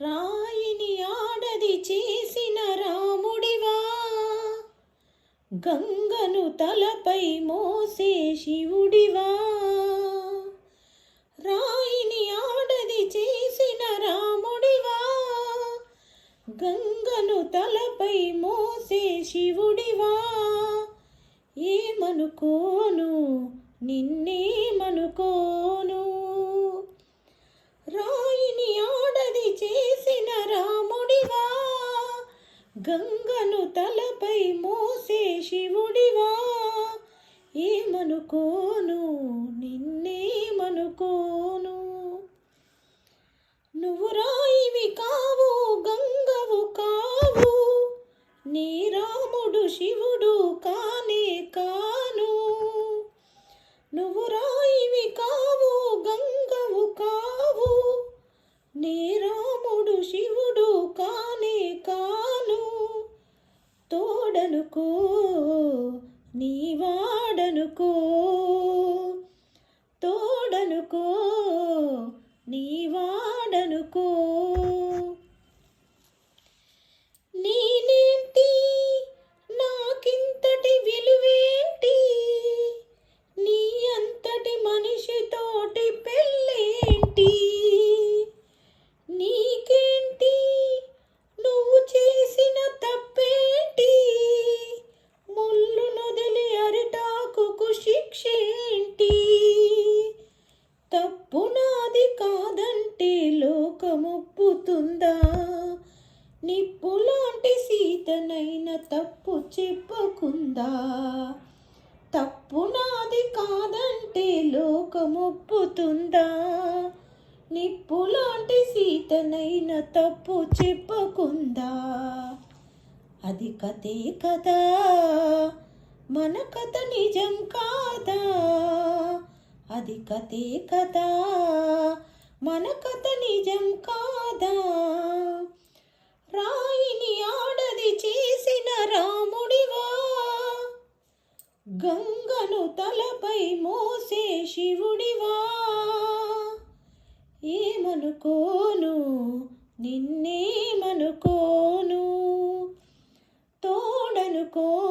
రాయిని ఆడది చేసిన రాముడివా? గంగను తలపై మోసే శివుడివా? రాయిని ఆడది చేసిన రాముడివా? గంగను తలపై మోసే శివుడివా? ఏమనుకోను? నిన్నేమనుకోను? రాయి గంగను తలపై మోసే శివుడివా? ఏమనుకోను? నిన్నేమనుకోను? నువ్వు రాయివి కావు గంగవు కావు. నీ రాముడు శివుడు కానే కాను. నువ్వు రాయివి కావు గంగవు కావు. నీ వాడనుకో నీ వాడనుకో తోడనుకో నీ వాడనుకో. ముప్పుతుందా? నిప్పులాంటి సీతనైన తప్పు చెప్పకుందా? తప్పు నాది కాదంటే లోకమొప్పుతుందా? నిప్పులాంటి సీతనైన తప్పు చెప్పకుందా? అది కథే కదా? మన కథ నిజం కాదా? అది కథే కదా? మన కథ నిజం కాదా? రాయిని ఆడది చేసిన రాముడివా? గంగను తలపై మోసే శివుడివా? ఏమనుకోను? నిన్నేమనుకోను? తోడనుకో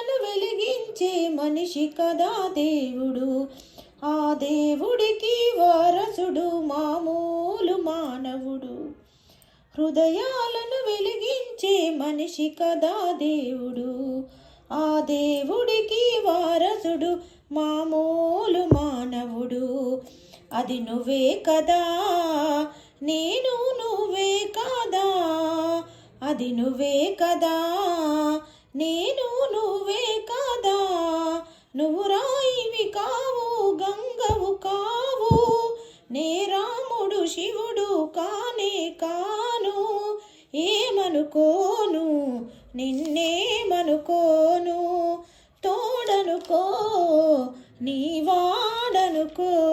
హృదయాలను వెలిగించే మనిషి కదా దేవుడు. ఆ దేవుడికి వారసుడు మామూలు మానవుడు. హృదయాలను వెలిగించే మనిషి కదా దేవుడు. ఆ దేవుడికి వారసుడు మామూలు మానవుడు. అది నువ్వే కదా నేను నువ్వే కదా. అది నువ్వే కదా నేను నువ్వు శివుడు కానే కాను ఏమనుకోను? నిన్నేమనుకోను? తోడనుకో నీ వాడనుకో.